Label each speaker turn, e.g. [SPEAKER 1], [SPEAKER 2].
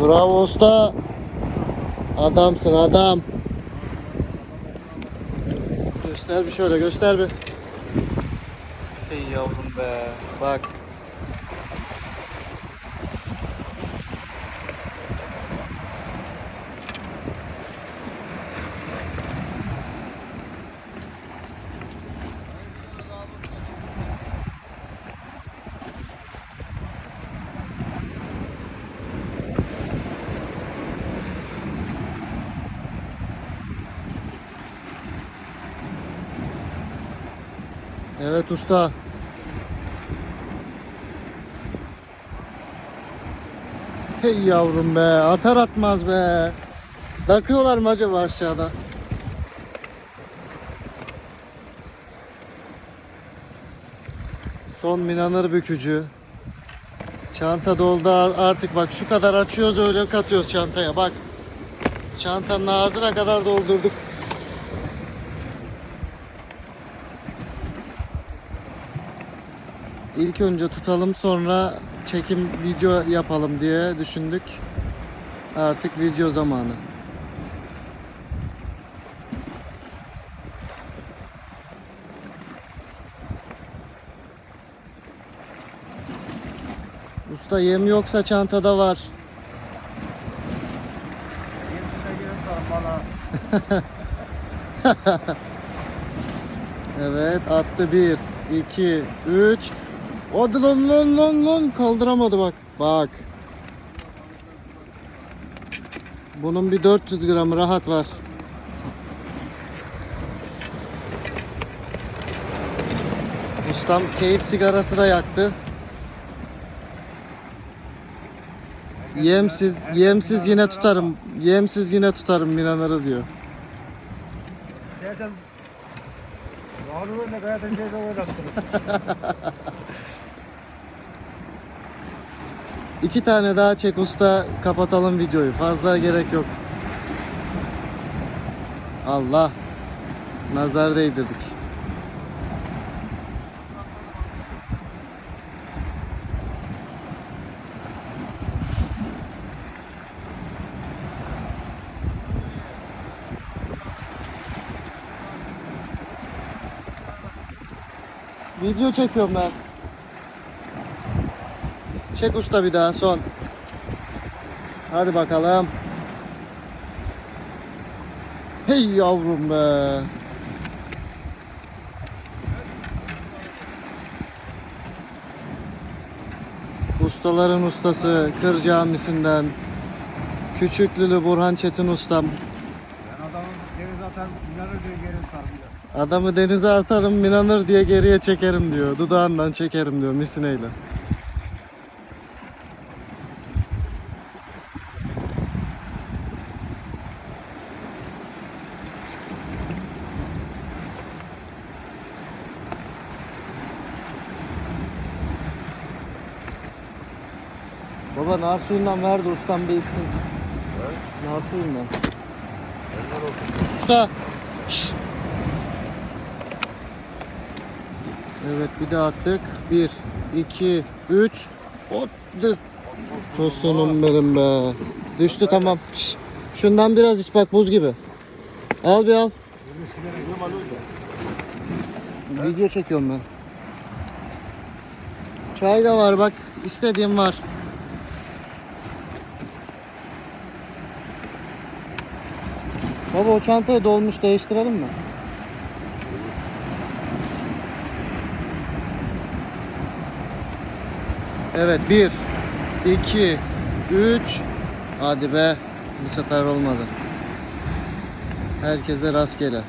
[SPEAKER 1] Bravo usta. Adamsın adam. Göster bir şöyle göster bir. Hey yavrum be. Bak. Evet usta. Hey yavrum be. Atar atmaz be. Takıyorlar mı acaba aşağıda? Son minanır bükücü. Çanta doldu artık bak şu kadar açıyoruz öyle katıyoruz çantaya bak. Çantanın ağzına kadar doldurduk. İlk önce tutalım sonra çekim video yapalım diye düşündük. Artık video zamanı. Usta yem yoksa çantada var. Evet attı bir, iki, üç. Hadi lan lan lan lan kaldıramadı bak. Bak. Bunun bir 400 gramı rahat var. Ustam keyif sigarası da yaktı. Yemsiz, yemsiz yine tutarım. Yemsiz yine tutarım inanırız diyor.
[SPEAKER 2] Zaten Var ne kadar şey de oynattınız.
[SPEAKER 1] İki tane daha çek usta kapatalım videoyu. Fazla gerek yok. Allah. Nazar değdirdik. Video çekiyorum ben. Çek usta bir daha son. Hadi bakalım. Hey yavrum be. Ustaların ustası Kır Camisi'nden Küçüklülü Burhan Çetin ustam.
[SPEAKER 2] Ben adamın denize atar, inanır diye geri sarmıyor.
[SPEAKER 1] Adamı denize atarım minanır diye geriye çekerim diyor. Dudağından çekerim diyor misineyle. Baba nar suyundan ver de ustam bir içsin. Nar suyundan. Usta. Şşş. Evet bir daha attık. 1, 2, 3. Hadi. Tosunum benim be. Düştü tamam. Şşş. Şundan biraz iç bak buz gibi. Al bir al. Video çekiyorum ben. Çay da var bak. istediğim var. Baba o çantayı dolmuş değiştirelim mi? Evet 1 2 3 Hadi be bu sefer olmadı. Herkese rastgele.